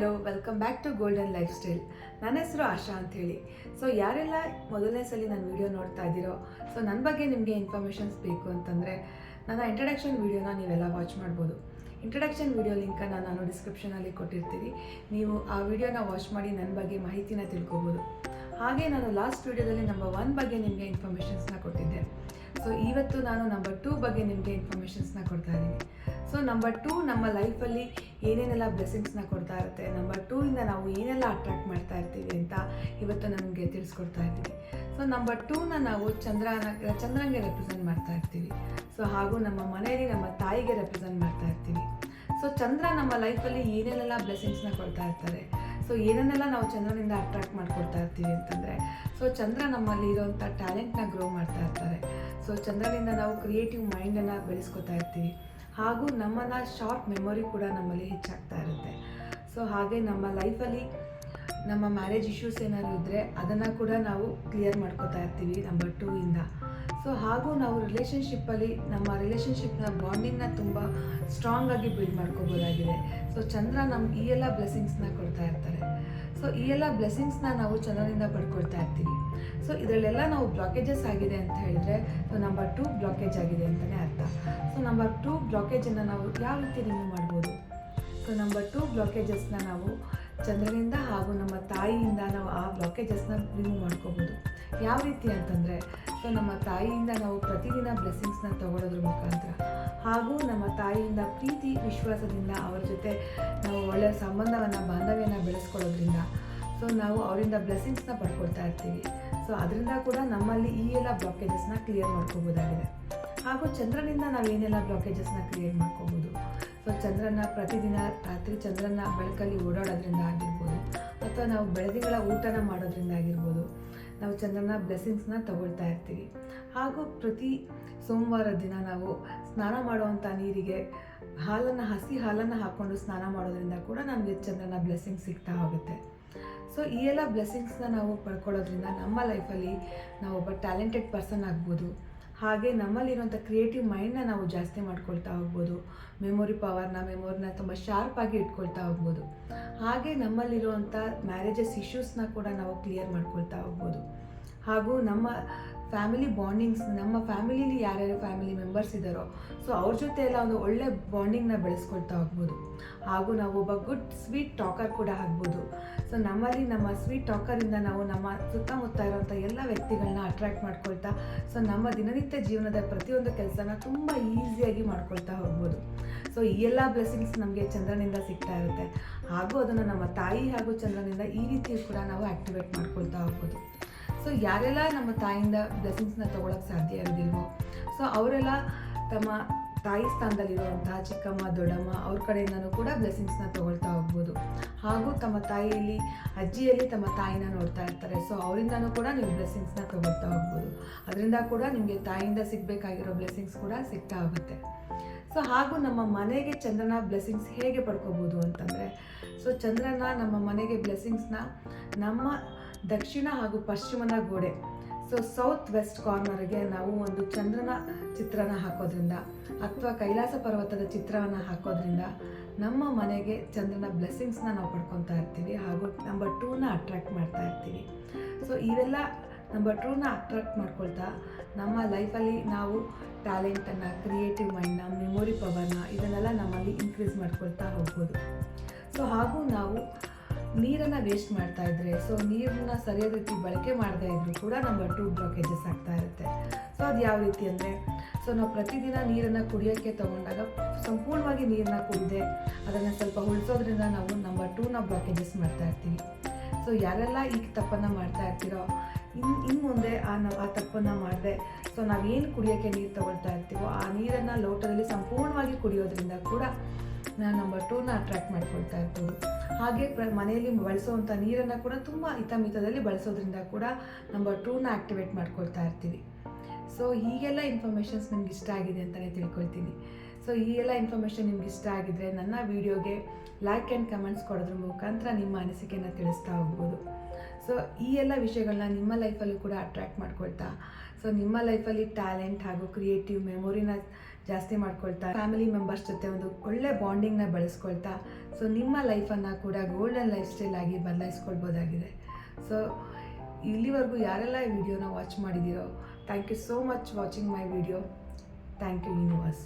Hello welcome back to golden lifestyle ನನ್ನ ಹೆಸರು ಆಶಾ ಅಂಥೇಳಿ. ಸೊ ಯಾರೆಲ್ಲ ಮೊದಲನೇ ಸಲ ನನ್ನ ವಿಡಿಯೋ ನೋಡ್ತಾ ಇದ್ದೀರೋ ಸೊ ನನ್ನ ಬಗ್ಗೆ ನಿಮಗೆ ಇನ್ಫಾರ್ಮೇಷನ್ಸ್ ಬೇಕು ಅಂತಂದರೆ, ನನ್ನ ಇಂಟ್ರಡಕ್ಷನ್ ವೀಡಿಯೋನ ನೀವೆಲ್ಲ ವಾಚ್ ಮಾಡ್ಬೋದು. ಇಂಟ್ರಡಕ್ಷನ್ ವಿಡಿಯೋ ಲಿಂಕನ್ನು ನಾನು ಡಿಸ್ಕ್ರಿಪ್ಷನಲ್ಲಿ ಕೊಟ್ಟಿರ್ತೀನಿ. ನೀವು ಆ ವೀಡಿಯೋನ ವಾಚ್ ಮಾಡಿ ನನ್ನ ಬಗ್ಗೆ ಮಾಹಿತಿನ ತಿಳ್ಕೊಬೋದು. ಹಾಗೆ ನಾನು ಲಾಸ್ಟ್ ವೀಡಿಯೋದಲ್ಲಿ ನಂಬರ್ ಒನ್ ಬಗ್ಗೆ ನಿಮಗೆ ಇನ್ಫಾರ್ಮೇಷನ್ಸ್ನ ಕೊಟ್ಟಿದ್ದೆ. ಸೊ ಇವತ್ತು ನಾನು ನಂಬರ್ ಟೂ ಬಗ್ಗೆ ನಿಮಗೆ ಇನ್ಫಾರ್ಮೇಷನ್ಸ್ನ ಕೊಡ್ತಾ ಇದ್ದೀನಿ. ಸೊ ನಂಬರ್ ಟೂ ನಮ್ಮ ಲೈಫಲ್ಲಿ ಏನೇನೆಲ್ಲ ಬ್ಲೆಸ್ಸಿಂಗ್ಸ್ನ ಕೊಡ್ತಾ ಇರುತ್ತೆ? ನಂಬರ್ ಟೂ ಇಂದ ನಾವು ಏನೆಲ್ಲ ಅಟ್ರಾಕ್ಟ್ ಮಾಡ್ತಾ ಇರ್ತೀವಿ ಅಂತ ಇವತ್ತು ನಮಗೆ ತಿಳಿಸ್ಕೊಡ್ತಾ ಇದ್ದೀನಿ. ಸೊ ನಂಬರ್ ಟೂನ ನಾವು ಚಂದ್ರನ, ಚಂದ್ರಂಗೆ ರೆಪ್ರೆಸೆಂಟ್ ಮಾಡ್ತಾ ಇರ್ತೀವಿ. ಸೊ ಹಾಗೂ ನಮ್ಮ ಮನೆಯಲ್ಲಿ ನಮ್ಮ ತಾಯಿಗೆ ರೆಪ್ರೆಸೆಂಟ್ ಮಾಡ್ತಾ ಇರ್ತೀವಿ. ಸೊ ಚಂದ್ರ ನಮ್ಮ ಲೈಫಲ್ಲಿ ಏನೇನೆಲ್ಲ ಬ್ಲೆಸ್ಸಿಂಗ್ಸ್ನ ಕೊಡ್ತಾ ಇರ್ತಾರೆ? ಸೊ ಏನನ್ನೆಲ್ಲ ನಾವು ಚಂದ್ರನಿಂದ ಅಟ್ರಾಕ್ಟ್ ಮಾಡ್ಕೊಳ್ತಾ ಇರ್ತೀವಿ ಅಂತಂದರೆ ಸೊ ಚಂದ್ರ ನಮ್ಮಲ್ಲಿ ಇರೋವಂಥ ಟ್ಯಾಲೆಂಟ್ನ ಗ್ರೋ ಮಾಡ್ತಾ ಇರ್ತಾರೆ. ಸೊ ಚಂದ್ರನಿಂದ ನಾವು ಕ್ರಿಯೇಟಿವ್ ಮೈಂಡನ್ನು ಬೆಳೆಸ್ಕೊತಾ ಇರ್ತೀವಿ. ಹಾಗೂ ನಮ್ಮನ್ನು ಶಾರ್ಟ್ ಮೆಮೊರಿ ಕೂಡ ನಮ್ಮಲ್ಲಿ ಹೆಚ್ಚಾಗ್ತಾ ಇರುತ್ತೆ. ಸೊ ಹಾಗೆ ನಮ್ಮ ಲೈಫಲ್ಲಿ ನಮ್ಮ ಮ್ಯಾರೇಜ್ ಇಶ್ಯೂಸ್ ಏನಾದ್ರು ಇದ್ದರೆ ಅದನ್ನು ಕೂಡ ನಾವು ಕ್ಲಿಯರ್ ಮಾಡ್ಕೋತಾ ಇರ್ತೀವಿ ನಂಬರ್ ಟೂ ಇಂದ. ಸೊ ಹಾಗೂ ನಾವು ರಿಲೇಷನ್ಶಿಪ್ಪಲ್ಲಿ ನಮ್ಮ ರಿಲೇಷನ್ಶಿಪ್ನ ಬಾಂಡಿಂಗ್ನ ತುಂಬ ಸ್ಟ್ರಾಂಗ್ ಆಗಿ ಬಿಲ್ಡ್ ಮಾಡ್ಕೋಬೋದಾಗಿದೆ. ಸೊ ಚಂದ್ರ ನಮ್ಗೆ ಈ ಎಲ್ಲ ಬ್ಲೆಸ್ಸಿಂಗ್ಸ್ನ ಕೊಡ್ತಾ ಇರ್ತಾರೆ. ಸೊ ಈ ಎಲ್ಲ ಬ್ಲೆಸ್ಸಿಂಗ್ಸ್ನ ನಾವು ಚಂದ್ರನಿಂದ ಪಡ್ಕೊಳ್ತಾ ಇರ್ತೀವಿ. ಸೊ ಇದರಲ್ಲೆಲ್ಲ ನಾವು ಬ್ಲಾಕೇಜಸ್ ಆಗಿದೆ ಅಂತ ಹೇಳಿದ್ರೆ ಸೊ ನಂಬರ್ ಟೂ ಬ್ಲಾಕೇಜ್ ಆಗಿದೆ ಅಂತಲೇ ಅರ್ಥ. ಸೊ ನಂಬರ್ ಟೂ ಬ್ಲಾಕೇಜನ್ನು ನಾವು ಯಾವ ರೀತಿ ರಿಮೂವ್ ಮಾಡ್ಬೋದು? ಸೊ ನಂಬರ್ ಟೂ ಬ್ಲಾಕೇಜಸ್ನ ನಾವು ಚಂದ್ರನಿಂದ ಹಾಗೂ ನಮ್ಮ ತಾಯಿಯಿಂದ ನಾವು ಆ ಬ್ಲಾಕೇಜಸ್ನ ರಿಮೂವ್ ಮಾಡ್ಕೋಬೋದು. ಯಾವ ರೀತಿ ಅಂತಂದರೆ ಸೊ ನಮ್ಮ ತಾಯಿಯಿಂದ ನಾವು ಪ್ರತಿದಿನ ಬ್ಲೆಸ್ಸಿಂಗ್ಸ್ನ ತಗೊಳ್ಳೋದ್ರ ಮುಖಾಂತರ. ಹಾಗೂ ನಮ್ಮ ತಾಯಿಯಿಂದ ಪ್ರೀತಿ, ವಿಶ್ವಾಸದಿಂದ ಅವರ ಜೊತೆ ನಾವು ಒಳ್ಳೆಯ ಸಂಬಂಧವನ್ನು, ಬಾಂಧವ್ಯನ ಬೆಳೆಸ್ಕೊಳ್ಳೋದ್ರಿಂದ. ಸೊ ನಾವು ಅವರಿಂದ ಬ್ಲೆಸ್ಸಿಂಗ್ಸ್ನ ಪಡ್ಕೊಳ್ತಾ ಇರ್ತೀವಿ. ಸೊ ಅದರಿಂದ ಕೂಡ ನಮ್ಮಲ್ಲಿ ಈ ಎಲ್ಲ ಬ್ಲಾಕೇಜಸ್ನ ಕ್ಲಿಯರ್ ಮಾಡ್ಕೋಬೋದಾಗಿದೆ. ಹಾಗೂ ಚಂದ್ರನಿಂದ ನಾವು ಏನೆಲ್ಲ ಬ್ಲಾಕೇಜಸ್ನ ಕ್ಲಿಯರ್ ಮಾಡ್ಕೋಬೋದು? ಸೊ ಚಂದ್ರನ ಪ್ರತಿದಿನ ರಾತ್ರಿ ಚಂದ್ರನ ಬೆಳಕಲ್ಲಿ ಓಡಾಡೋದ್ರಿಂದ ಆಗಿರ್ಬೋದು, ಅಥವಾ ನಾವು ಬೆಳದಿಂಗಳ ಊಟನ ಮಾಡೋದ್ರಿಂದ ಆಗಿರ್ಬೋದು ನಾವು ಚಂದ್ರನ ಬ್ಲೆಸ್ಸಿಂಗ್ಸ್ನ ತಗೊಳ್ತಾ ಇರ್ತೀವಿ. ಹಾಗೂ ಪ್ರತಿ ಸೋಮವಾರ ದಿನ ನಾವು ಸ್ನಾನ ಮಾಡುವಂಥ ನೀರಿಗೆ ಹಾಲನ್ನು ಹಸಿ ಹಾಲನ್ನು ಹಾಕ್ಕೊಂಡು ಸ್ನಾನ ಮಾಡೋದ್ರಿಂದ ಕೂಡ ನಮಗೆ ಚಂದ್ರನ ಬ್ಲೆಸ್ಸಿಂಗ್ ಸಿಗ್ತಾ ಹೋಗುತ್ತೆ. ಸೊ ಈ ಎಲ್ಲ ಬ್ಲೆಸ್ಸಿಂಗ್ಸ್ನ ನಾವು ಪಡ್ಕೊಳ್ಳೋದ್ರಿಂದ ನಮ್ಮ ಲೈಫಲ್ಲಿ ನಾವು ಒಬ್ಬ ಟ್ಯಾಲೆಂಟೆಡ್ ಪರ್ಸನ್ ಆಗ್ಬೋದು. ಹಾಗೆ ನಮ್ಮಲ್ಲಿರುವಂಥ ಕ್ರಿಯೇಟಿವ್ ಮೈಂಡ್ನ ನಾವು ಜಾಸ್ತಿ ಮಾಡ್ಕೊಳ್ತಾ ಹೋಗ್ಬೋದು. ಮೆಮೊರಿ ಪವರ್ನ ಮೆಮೊರಿನ ತುಂಬ ಶಾರ್ಪಾಗಿ ಇಟ್ಕೊಳ್ತಾ ಹೋಗ್ಬೋದು. ಹಾಗೆ ನಮ್ಮಲ್ಲಿರುವಂಥ ಮ್ಯಾರೇಜಸ್ ಇಶ್ಯೂಸ್ನ ಕೂಡ ನಾವು ಕ್ಲಿಯರ್ ಮಾಡ್ಕೊಳ್ತಾ ಹೋಗ್ಬೋದು. ಹಾಗೂ ನಮ್ಮ ಫ್ಯಾಮಿಲಿ ಬಾಂಡಿಂಗ್ಸ್ ನಮ್ಮ ಫ್ಯಾಮಿಲಿಲಿ ಯಾರ್ಯಾರು ಫ್ಯಾಮಿಲಿ ಮೆಂಬರ್ಸ್ ಇದ್ದಾರೋ ಸೊ ಅವ್ರ ಜೊತೆ ಎಲ್ಲ ಒಂದು ಒಳ್ಳೆ ಬಾಂಡಿಂಗ್ನ ಬೆಳೆಸ್ಕೊಳ್ತಾ ಹೋಗ್ಬೋದು. ಹಾಗೂ ನಾವು ಒಬ್ಬ ಗುಡ್ ಸ್ವೀಟ್ ಟಾಕರ್ ಕೂಡ ಆಗ್ಬೋದು. ಸೊ ನಮ್ಮಲ್ಲಿ ನಮ್ಮ ಸ್ವೀಟ್ ಟಾಕರಿಂದ ನಾವು ನಮ್ಮ ಸುತ್ತಮುತ್ತ ಇರುವಂಥ ಎಲ್ಲ ವ್ಯಕ್ತಿಗಳನ್ನ ಅಟ್ರಾಕ್ಟ್ ಮಾಡ್ಕೊಳ್ತಾ ಸೊ ನಮ್ಮ ದಿನನಿತ್ಯ ಜೀವನದ ಪ್ರತಿಯೊಂದು ಕೆಲಸನ ತುಂಬ ಈಸಿಯಾಗಿ ಮಾಡ್ಕೊಳ್ತಾ ಹೋಗ್ಬೋದು. ಸೊ ಈ ಎಲ್ಲ ಬ್ಲೆಸ್ಸಿಂಗ್ಸ್ ನಮಗೆ ಚಂದ್ರನಿಂದ ಸಿಗ್ತಾ ಇರುತ್ತೆ. ಹಾಗೂ ಅದನ್ನು ನಮ್ಮ ತಾಯಿ ಹಾಗೂ ಚಂದ್ರನಿಂದ ಈ ರೀತಿ ಕೂಡ ನಾವು ಆ್ಯಕ್ಟಿವೇಟ್ ಮಾಡ್ಕೊಳ್ತಾ ಹೋಗ್ಬೋದು. ಸೊ ಯಾರೆಲ್ಲ ನಮ್ಮ ತಾಯಿಯಿಂದ ಬ್ಲೆಸಿಂಗ್ಸ್ನ ತೊಗೊಳಕ್ಕೆ ಸಾಧ್ಯ ಇರೋದಿಲ್ವೋ ಸೊ ಅವರೆಲ್ಲ ತಮ್ಮ ತಾಯಿ ಸ್ಥಾನದಲ್ಲಿರುವಂತಹ ಚಿಕ್ಕಮ್ಮ, ದೊಡ್ಡಮ್ಮ ಅವ್ರ ಕಡೆಯಿಂದನೂ ಕೂಡ ಬ್ಲೆಸ್ಸಿಂಗ್ಸ್ನ ತೊಗೊಳ್ತಾ ಹೋಗ್ಬೋದು. ಹಾಗೂ ತಮ್ಮ ತಾಯಿಯಲ್ಲಿ, ಅಜ್ಜಿಯಲ್ಲಿ ತಮ್ಮ ತಾಯಿನ ನೋಡ್ತಾ ಇರ್ತಾರೆ. ಸೊ ಅವರಿಂದನೂ ಕೂಡ ನೀವು ಬ್ಲೆಸ್ಸಿಂಗ್ಸ್ನ ತೊಗೊಳ್ತಾ ಹೋಗ್ಬೋದು. ಅದರಿಂದ ಕೂಡ ನಿಮಗೆ ತಾಯಿಯಿಂದ ಸಿಗಬೇಕಾಗಿರೋ ಬ್ಲೆಸ್ಸಿಂಗ್ಸ್ ಕೂಡ ಸಿಗ್ತಾ ಹೋಗುತ್ತೆ. ಸೊ ಹಾಗೂ ನಮ್ಮ ಮನೆಗೆ ಚಂದ್ರನ ಬ್ಲೆಸ್ಸಿಂಗ್ಸ್ ಹೇಗೆ ಪಡ್ಕೋಬೋದು ಅಂತಂದರೆ ಸೊ ಚಂದ್ರನ ನಮ್ಮ ಮನೆಗೆ ಬ್ಲೆಸ್ಸಿಂಗ್ಸ್ನ ನಮ್ಮ ದಕ್ಷಿಣ ಹಾಗೂ ಪಶ್ಚಿಮನ ಗೋಡೆ. ಸೊ ಸೌತ್ ವೆಸ್ಟ್ ಕಾರ್ನರ್ಗೆ ನಾವು ಒಂದು ಚಂದ್ರನ ಚಿತ್ರನ ಹಾಕೋದ್ರಿಂದ ಅಥವಾ ಕೈಲಾಸ ಪರ್ವತದ ಚಿತ್ರವನ್ನು ಹಾಕೋದ್ರಿಂದ ನಮ್ಮ ಮನೆಗೆ ಚಂದ್ರನ ಬ್ಲೆಸ್ಸಿಂಗ್ಸ್ನ ನಾವು ಪಡ್ಕೊತಾ ಇರ್ತೀವಿ ಹಾಗೂ ನಂಬರ್ ಟೂನ ಅಟ್ರ್ಯಾಕ್ಟ್ ಮಾಡ್ತಾ ಇರ್ತೀವಿ. ಸೊ ಇವೆಲ್ಲ ನಂಬರ್ ಟೂನ ಅಟ್ರಾಕ್ಟ್ ಮಾಡ್ಕೊಳ್ತಾ ನಮ್ಮ ಲೈಫಲ್ಲಿ ನಾವು ಟ್ಯಾಲೆಂಟನ್ನು ಕ್ರಿಯೇಟಿವ್ ಮೈಂಡ್ನ ಮೆಮೊರಿ ಪವರ್ನ ಇದನ್ನೆಲ್ಲ ನಮ್ಮಲ್ಲಿ ಇನ್ಕ್ರೀಸ್ ಮಾಡ್ಕೊಳ್ತಾ ಹೋಗ್ಬೋದು. ಸೊ ಹಾಗೂ ನಾವು ನೀರನ್ನು ವೇಸ್ಟ್ ಮಾಡ್ತಾ ಇದ್ರೆ ಸೊ ನೀರನ್ನ ಸರಿಯಾದ ರೀತಿ ಬಳಕೆ ಮಾಡದೇ ಇದ್ರೂ ಕೂಡ ನಂಬರ್ ಟೂ ಬ್ಲಾಕೇಜಸ್ ಆಗ್ತಾ ಇರುತ್ತೆ. ಸೊ ಅದು ಯಾವ ರೀತಿ ಅಂದರೆ ಸೊ ನಾವು ಪ್ರತಿದಿನ ನೀರನ್ನು ಕುಡಿಯೋಕ್ಕೆ ತಗೊಂಡಾಗ ಸಂಪೂರ್ಣವಾಗಿ ನೀರನ್ನ ಕುಡಿದೆ, ಅದನ್ನು ಸ್ವಲ್ಪ ಉಳಿಸೋದ್ರಿಂದ ನಾವು ನಂಬರ್ ಟೂನ ಬ್ಲಾಕೇಜಸ್ ಮಾಡ್ತಾ ಇರ್ತೀವಿ. ಸೊ ಯಾರೆಲ್ಲ ಈ ತಪ್ಪನ್ನು ಮಾಡ್ತಾ ಇರ್ತೀರೋ ಇನ್ನು ಇನ್ನು ಮುಂದೆ ಆ ನಾವು ಆ ತಪ್ಪನ್ನು ಮಾಡಿದೆ ಸೊ ನಾವೇನು ಕುಡಿಯೋಕ್ಕೆ ನೀರು ತಗೊಳ್ತಾ ಇರ್ತೀವೋ, ಆ ನೀರನ್ನು ಲೋಟದಲ್ಲಿ ಸಂಪೂರ್ಣವಾಗಿ ಕುಡಿಯೋದ್ರಿಂದ ಕೂಡ ನಂಬರ್ ಟೂನ ಅಟ್ರಾಕ್ಟ್ ಮಾಡ್ಕೊಳ್ತಾ ಇರ್ಬೋದು ಹಾಗೆ ಮನೆಯಲ್ಲಿ ಬಳಸುವಂಥ ನೀರನ್ನು ಕೂಡ ತುಂಬ ಹಿತಮಿತದಲ್ಲಿ ಬಳಸೋದ್ರಿಂದ ಕೂಡ ನಂಬರ್ ಟೂನ ಆ್ಯಕ್ಟಿವೇಟ್ ಮಾಡ್ಕೊಳ್ತಾ ಇರ್ತೀವಿ. ಸೊ ಹೀಗೆಲ್ಲ ಇನ್ಫಾರ್ಮೇಷನ್ಸ್ ನಿಮ್ಗೆ ಇಷ್ಟ ಆಗಿದೆ ಅಂತಲೇ ತಿಳ್ಕೊಳ್ತೀನಿ. ಸೊ ಈ ಎಲ್ಲ ಇನ್ಫಾರ್ಮೇಷನ್ ನಿಮ್ಗೆ ಇಷ್ಟ ಆಗಿದ್ರೆ ನನ್ನ ವಿಡಿಯೋಗೆ ಲೈಕ್ ಆ್ಯಂಡ್ ಕಮೆಂಟ್ಸ್ ಕೊಡೋದ್ರ ಮುಖಾಂತರ ನಿಮ್ಮ ಅನಿಸಿಕೆಯನ್ನು ತಿಳಿಸ್ತಾ ಹೋಗ್ಬೋದು. ಸೊ ಈ ಎಲ್ಲ ವಿಷಯಗಳನ್ನ ನಿಮ್ಮ ಲೈಫಲ್ಲೂ ಕೂಡ ಅಟ್ರ್ಯಾಕ್ಟ್ ಮಾಡ್ಕೊಳ್ತಾ ಸೊ ನಿಮ್ಮ ಲೈಫಲ್ಲಿ ಟ್ಯಾಲೆಂಟ್ ಹಾಗೂ ಕ್ರಿಯೇಟಿವ್ ಮೆಮೊರಿನ ಜಾಸ್ತಿ ಮಾಡ್ಕೊಳ್ತಾ ಫ್ಯಾಮಿಲಿ ಮೆಂಬರ್ಸ್ ಜೊತೆ ಒಂದು ಒಳ್ಳೆ ಬಾಂಡಿಂಗ್ನ ಬೆಳೆಸ್ಕೊಳ್ತಾ ಸೊ ನಿಮ್ಮ ಲೈಫನ್ನು ಕೂಡ ಗೋಲ್ಡನ್ ಲೈಫ್ ಸ್ಟೈಲ್ ಆಗಿ ಬದಲಾಯಿಸ್ಕೊಳ್ಬೋದಾಗಿದೆ. ಸೊ ಇಲ್ಲಿವರೆಗೂ ಯಾರೆಲ್ಲ ಈ ವಿಡಿಯೋನ watch ಮಾಡಿದ್ದೀರೋ thank you so much watching my video thank you universe